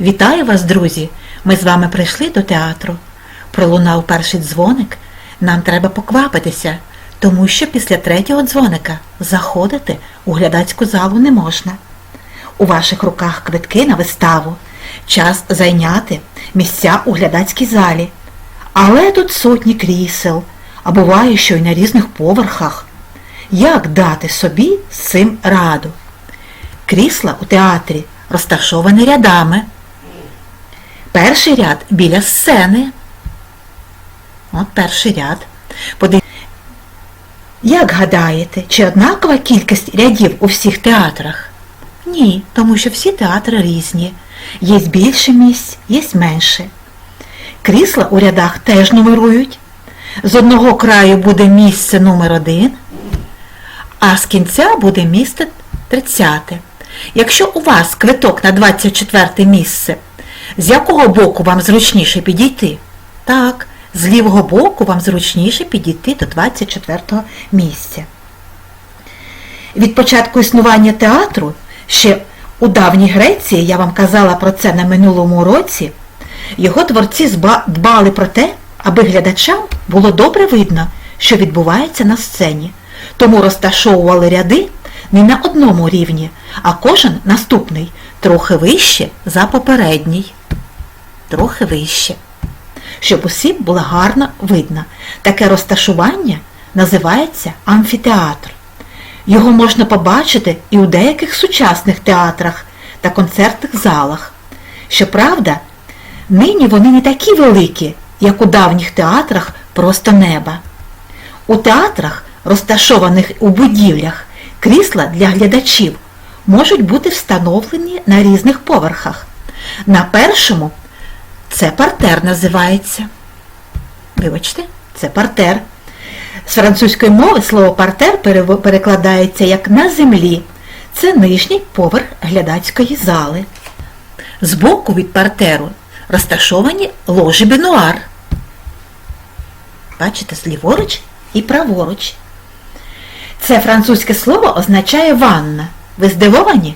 Вітаю вас, друзі! Ми з вами прийшли до театру. Пролунав перший дзвоник. Нам треба поквапитися, тому що після третього дзвоника заходити у глядацьку залу не можна. У ваших руках квитки на виставу. Час зайняти місця у глядацькій залі. Але тут сотні крісел, а буває, що й на різних поверхах. Як дати собі з цим раду? Крісла у театрі розташовані рядами. Перший ряд біля сцени. От перший ряд. Подив... Як гадаєте, чи однакова кількість рядів у всіх театрах? Ні, тому що всі театри різні. Є більше місць, є менше. Крісла у рядах теж нумерують. З одного краю буде місце номер один, а з кінця буде місце 30. Якщо у вас квиток на 24 місце, з якого боку вам зручніше підійти? Так, з лівого боку вам зручніше підійти до 24 місця. Від початку існування театру, ще у давній Греції, я вам казала про це на минулому році, його творці дбали про те, аби глядачам було добре видно, що відбувається на сцені. Тому розташовували ряди не на одному рівні, а кожен наступний трохи вище за попередній. Трохи вище. Щоб усім було гарно видно. Таке розташування називається амфітеатр. Його можна побачити і у деяких сучасних театрах та концертних залах. Щоправда, нині вони не такі великі, як у давніх театрах просто неба. У театрах, розташованих у будівлях, крісла для глядачів можуть бути встановлені на різних поверхах. На першому це партер називається. Вибачте, це партер. З французької мови слово партер перекладається як на землі. Це нижній поверх глядацької зали. Збоку від партеру розташовані ложі бенуар. Бачите, зліворуч і праворуч. Це французьке слово означає ванна. Ви здивовані?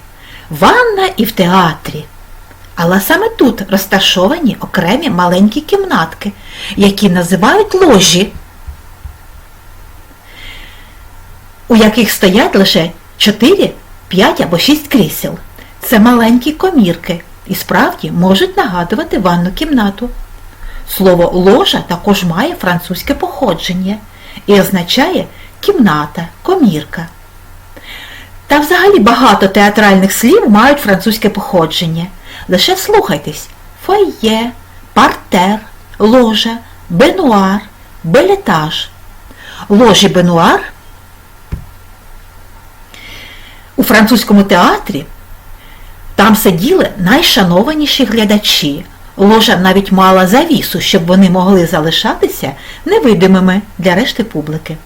Ванна і в театрі. Але саме тут розташовані окремі маленькі кімнатки, які називають ложі, у яких стоять лише 4, 5 або 6 крісел. Це маленькі комірки і справді можуть нагадувати ванну кімнату. Слово ложа також має французьке походження і означає кімната, комірка. Та взагалі багато театральних слів мають французьке походження. Лише слухайтесь фойє, партер, ложа, бенуар, белетаж. Ложі бенуар у французькому театрі там сиділи найшанованіші глядачі. Ложа навіть мала завісу, щоб вони могли залишатися невидимими для решти публіки.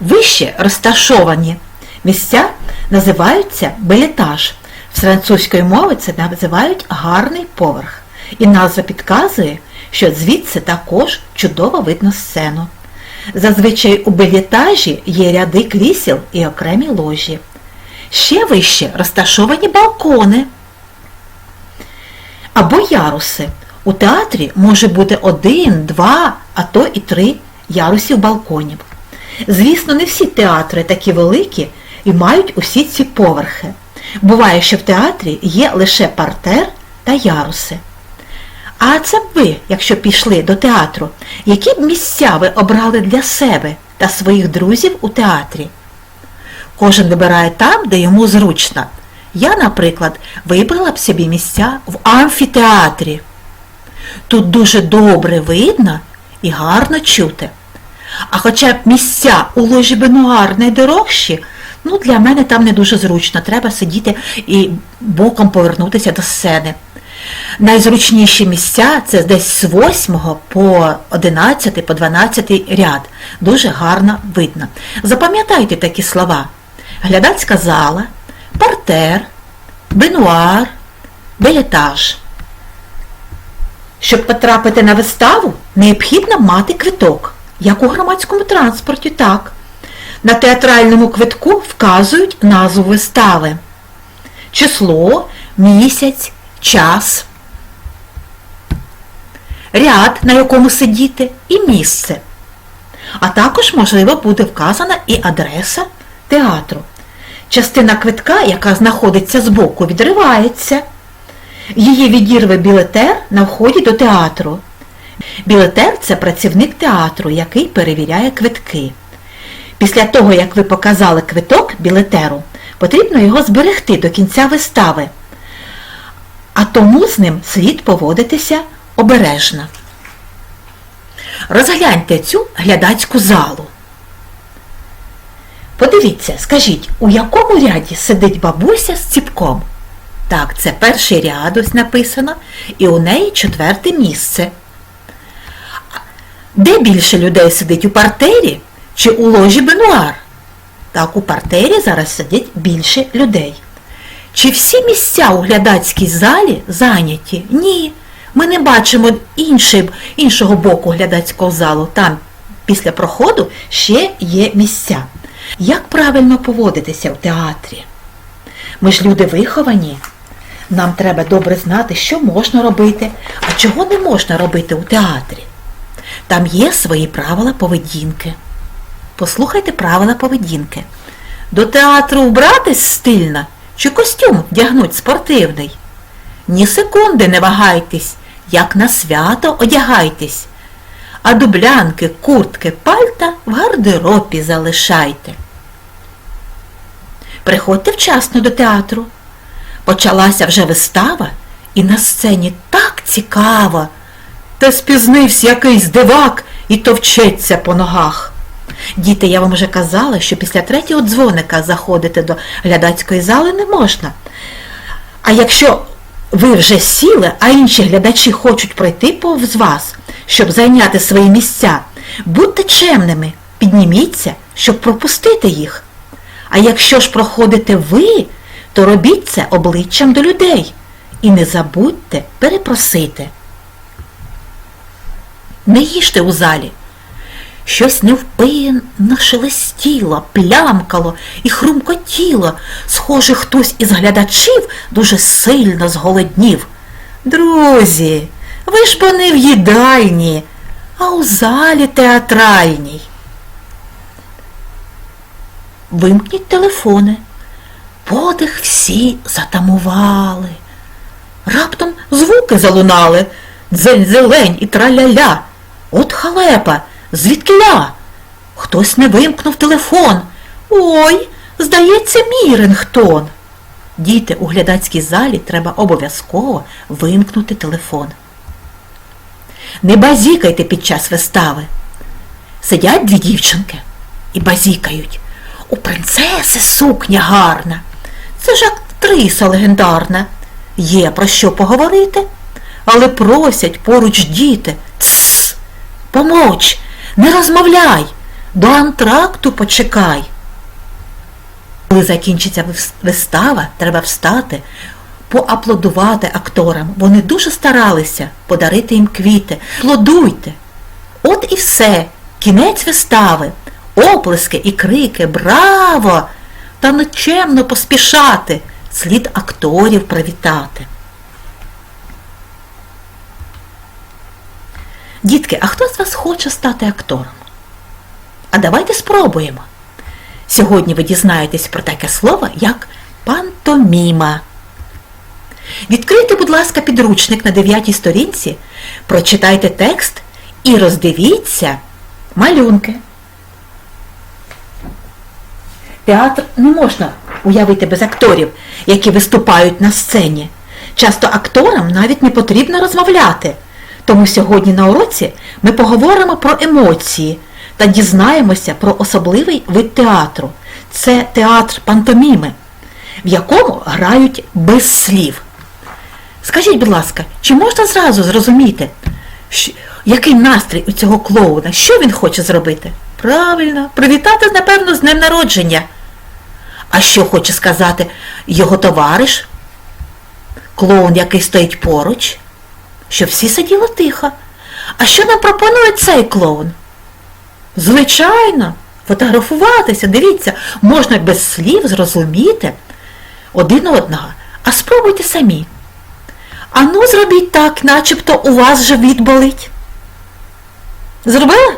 Вище розташовані місця називаються белетаж. З французької мови це називають гарний поверх. І назва підказує, що звідси також чудово видно сцену. Зазвичай у белетажі є ряди крісел і окремі ложі. Ще вище розташовані балкони або яруси. У театрі може бути один, два, а то і три ярусів балконів. Звісно, не всі театри такі великі і мають усі ці поверхи. Буває, що в театрі є лише партер та яруси. А це б ви, якщо пішли до театру, які б місця ви обрали для себе та своїх друзів у театрі? Кожен вибирає там, де йому зручно. Я, наприклад, вибрала б собі місця в амфітеатрі. Тут дуже добре видно і гарно чути. А хоча б місця у ложі Бенуар найдорожчі, ну для мене там не дуже зручно. Треба сидіти і боком повернутися до сцени. Найзручніші місця це десь з 8 по 11, по 12 ряд. Дуже гарно видно. Запам'ятайте такі слова. Глядацька зала, партер, бенуар, белетаж. Щоб потрапити на виставу, необхідно мати квиток, як у громадському транспорті, так. На театральному квитку вказують назву вистави. Число, місяць, час, ряд, на якому сидіти, і місце. А також, можливо, буде вказана і адреса театру. Частина квитка, яка знаходиться збоку, відривається. Її відірве білетер на вході до театру. Білетер це працівник театру, який перевіряє квитки. Після того, як ви показали квиток білетеру, потрібно його зберегти до кінця вистави. А тому з ним слід поводитися обережно. Розгляньте цю глядацьку залу. Подивіться, скажіть, у якому ряді сидить бабуся з ціпком? Так, це перший ряд ось написано, і у неї четверте місце. Де більше людей сидить у партері чи у ложі бенуар? Так, у партері зараз сидять більше людей. Чи всі місця у глядацькій залі зайняті? Ні. Ми не бачимо інший, іншого боку глядацького залу. Там після проходу ще є місця. Як правильно поводитися в театрі? Ми ж люди виховані. Нам треба добре знати, що можна робити, а чого не можна робити у театрі. Там є свої правила поведінки. Послухайте правила поведінки. До театру вбратись стильно чи костюм вдягнуть спортивний? Ні секунди не вагайтесь, як на свято одягайтесь, а дублянки, куртки, пальта в гардеробі залишайте. Приходьте вчасно до театру. Почалася вже вистава, і на сцені так цікаво. Та спізнився якийсь дивак і товчеться по ногах. Діти, я вам вже казала, що після третього дзвоника заходити до глядацької зали не можна. А якщо ви вже сіли, а інші глядачі хочуть пройти повз вас, щоб зайняти свої місця, будьте чемними, підніміться, щоб пропустити їх. А якщо ж проходите ви, то робіть це обличчям до людей і не забудьте перепросити. Не їжте у залі. Щось невпинно шелестіло, плямкало і хрумкотіло. Схоже, хтось із глядачів дуже сильно зголоднів. Друзі, ви ж бо не в їдальні, а у залі театральній. Вимкніть телефони. Подих всі затамували. Раптом звуки залунали. Дзень-зелень і траля-ля. От халепа, звідкиля? Хтось не вимкнув телефон. Ой, здається, мій рингтон. Діти, у глядацькій залі треба обов'язково вимкнути телефон. Не базікайте під час вистави. Сидять дві дівчинки і базікають. У принцеси сукня гарна. Це ж актриса легендарна. Є про що поговорити, але просять поруч діти. Тсс, помовч, не розмовляй, до антракту почекай. Коли закінчиться вистава, треба встати, поаплодувати акторам. Вони дуже старалися подарити їм квіти. Плодуйте. От і все. Кінець вистави. Оплески і крики Браво! Та нечемно поспішати, слід акторів привітати. Дітки, а хто з вас хоче стати актором? А давайте спробуємо. Сьогодні ви дізнаєтесь про таке слово, як пантоміма. Відкрийте, будь ласка, підручник на 9 сторінці, прочитайте текст і роздивіться малюнки. Театр не можна уявити без акторів, які виступають на сцені. Часто акторам навіть не потрібно розмовляти. Тому сьогодні на уроці ми поговоримо про емоції та дізнаємося про особливий вид театру. Це театр пантоміми, в якому грають без слів. Скажіть, будь ласка, чи можна зразу зрозуміти, який настрій у цього клоуна, що він хоче зробити? Правильно, привітати, напевно, з днем народження. А що хоче сказати його товариш? Клоун, який стоїть поруч, що всі сиділи тихо. А що нам пропонує цей клоун? Звичайно, фотографуватися, дивіться, можна без слів зрозуміти один одного, а спробуйте самі. Ану, зробіть так, начебто у вас живіт болить. Зробили?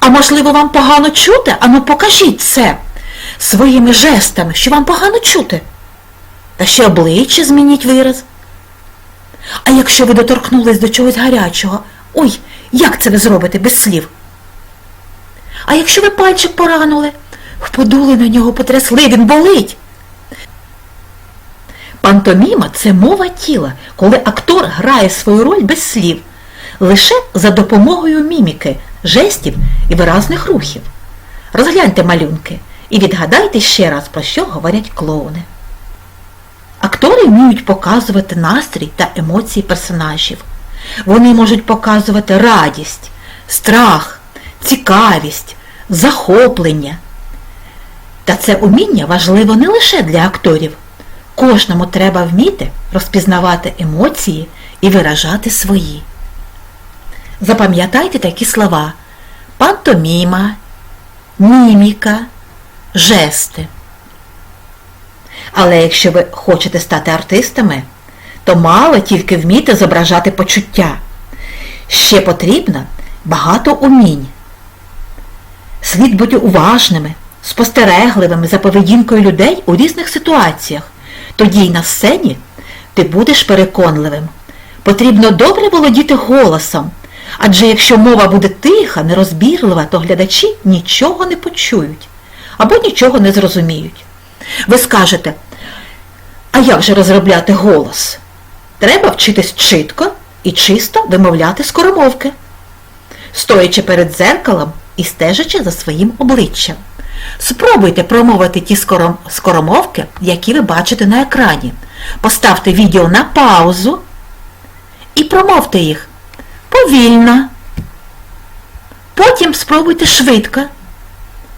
А можливо, вам погано чути? Ану, покажіть це своїми жестами, що вам погано чути. Та ще обличчя змініть вираз. А якщо ви доторкнулись до чогось гарячого, ой, як це ви зробите без слів? А якщо ви пальчик поранили, подули на нього, потрясли, він болить. Пантоміма це мова тіла, коли актор грає свою роль без слів, лише за допомогою міміки, жестів і виразних рухів. Розгляньте малюнки і відгадайте ще раз, про що говорять клоуни. Актори вміють показувати настрій та емоції персонажів. Вони можуть показувати радість, страх, цікавість, захоплення. Та це уміння важливо не лише для акторів. Кожному треба вміти розпізнавати емоції і виражати свої. Запам'ятайте такі слова пантоміма, міміка, жести. Але якщо ви хочете стати артистами, то мало тільки вміти зображати почуття. Ще потрібно багато умінь. Слід бути уважними, спостерегливими за поведінкою людей у різних ситуаціях. Тоді й на сцені ти будеш переконливим. Потрібно добре володіти голосом, адже якщо мова буде тиха, нерозбірлива, то глядачі нічого не почують або нічого не зрозуміють. Ви скажете, а як же розробляти голос? Треба вчитись чітко і чисто вимовляти скоромовки, стоячи перед дзеркалом і стежачи за своїм обличчям. Спробуйте промовити ті скором- скоромовки, які ви бачите на екрані. Поставте відео на паузу і промовте їх повільно. Потім спробуйте швидко,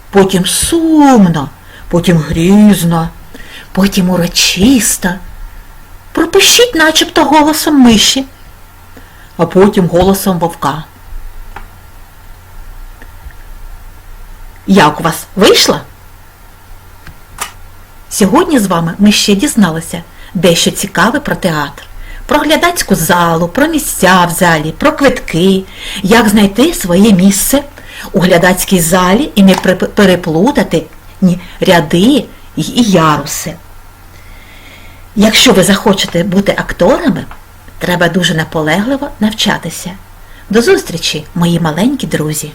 потім сумно, потім грізно, потім урочисто. Пропишіть начебто голосом миші, а потім голосом вовка. Як у вас вийшло? Сьогодні з вами ми ще дізналися дещо цікаве про театр, про глядацьку залу, про місця в залі, про квитки, як знайти своє місце у глядацькій залі і не переплутати ряди і яруси. Якщо ви захочете бути акторами, треба дуже наполегливо навчатися. До зустрічі, мої маленькі друзі!